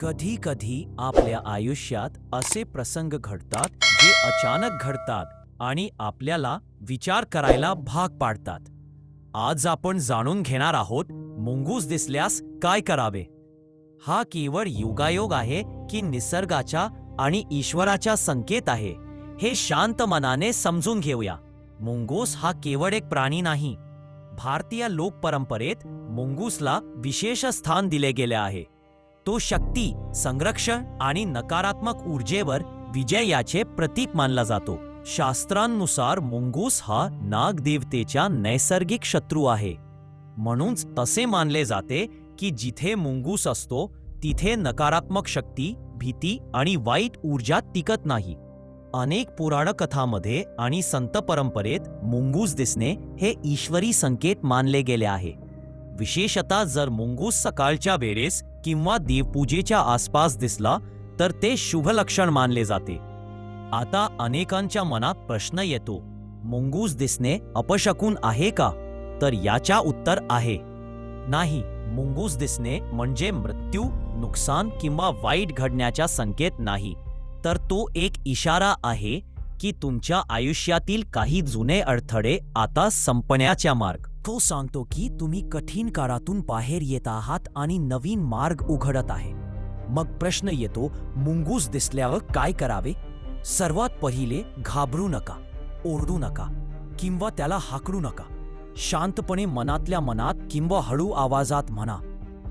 कधी कधी आपल्या आयुष्यात असे प्रसंग घडतात जे अचानक घडतात आणि आपल्याला विचार करायला भाग पाडतात. आज आपण जाणून घेणार आहोत मुंगूस दिसल्यास काय करावे? हा केवळ युगायोग आहे की निसर्गाच्या आणि ईश्वराच्या संकेत आहे हे शांत मनाने समजून घेऊया. मुंगूस हा केवळ एक प्राणी नाही भारतीय लोकपरंपरेत मुंगूसला विशेष स्थान दिले गेले आहे. तो शक्ती संरक्षण आणि नकारात्मक ऊर्जेवर विजयाचे प्रतीक मानला जातो. शास्त्रांनुसार मुंगूस हा नागदेवतेच्या नैसर्गिक शत्रू आहे. म्हणून तसे मानले जाते की जिथे मुंगूस असतो तिथे नकारात्मक शक्ती भीती आणि वाईट ऊर्जा टिकत नाही. अनेक पुराण कथामध्ये आणि संत परंपरेत मुंगूस दिसणे हे ईश्वरी संकेत मानले गेले आहे. विशेषतः जर मुंगूस सकाळच्या वेळेस किंवा देवपूजेच्या आसपास दिसला तर ते शुभ लक्षण मानले जाते. आता अनेकांच्या मनात प्रश्न येतो मुंगूस दिसणे अपशकून आहे का? तर याच्या उत्तर आहे. नाही मुंगूस दिसणे म्हणजे मृत्यू नुकसान किंवा वाईट घडण्याचा संकेत नाही. तर तो एक इशारा आहे की तुमच्या आयुष्यातील काही जुने अडथळे आता संपण्याच्या मार्ग. तो सांगतो की तुम्ही कठीण काळातून बाहेर येत आहात आणि नवीन मार्ग उघडत आहे. मग प्रश्न येतो मुंगूस दिसल्यावर काय करावे? सर्वात पहिले घाबरू नका ओरडू नका किंवा त्याला हाकडू नका. शांतपणे मनातल्या मनात किंवा हळू आवाजात म्हणा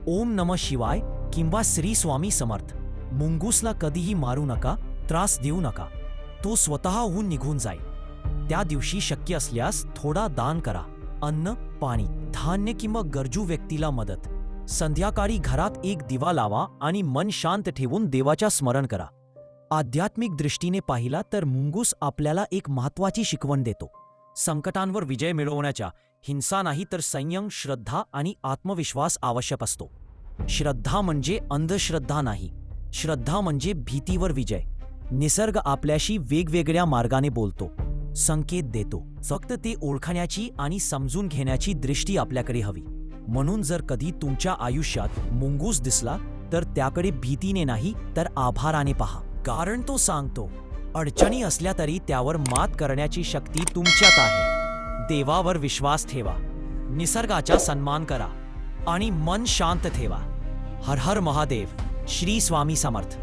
ओम नम शिवाय किंवा श्री स्वामी समर्थ मुंगूसला कधीही मारू नका त्रास देऊ नका. तो स्वतःहून निघून जाईल. त्या दिवशी शक्य असल्यास थोडा दान करा. अन्न पाणी धान्य किंवा गरजू व्यक्तीला मदत. संध्याकाळी घरात एक दिवा लावा आणि मन शांत ठेवून देवाच्या स्मरण करा. आध्यात्मिक दृष्टीने पाहिला तर मुंगूस आपल्याला एक महत्वाची शिकवण देतो. संकटांवर विजय मिळवण्याच्या हिंसा नाही तर संयम श्रद्धा आणि आत्मविश्वास आवश्यक असतो. श्रद्धा म्हणजे अंधश्रद्धा नाही. श्रद्धा म्हणजे भीतीवर विजय. निसर्ग आपल्याशी वेगवेगळ्या मार्गाने बोलतो. संकेत देतो. फक्त ते ओळखण्याची आणि समजून घेण्याची दृष्टी आपल्याकडे हवी. म्हणून जर कधी तुमच्या आयुष्यात मुंगूस दिसला तर त्याकडे भीतीने नाही तर आभाराने पहा. कारण तो सांगतो अडचणी असल्या तरी त्यावर मात करण्याची शक्ती तुमच्यात आहे. देवावर विश्वास ठेवा. निसर्गाचा सन्मान करा. आणि मन शांत ठेवा. हर हर महादेव. श्री स्वामी समर्थ.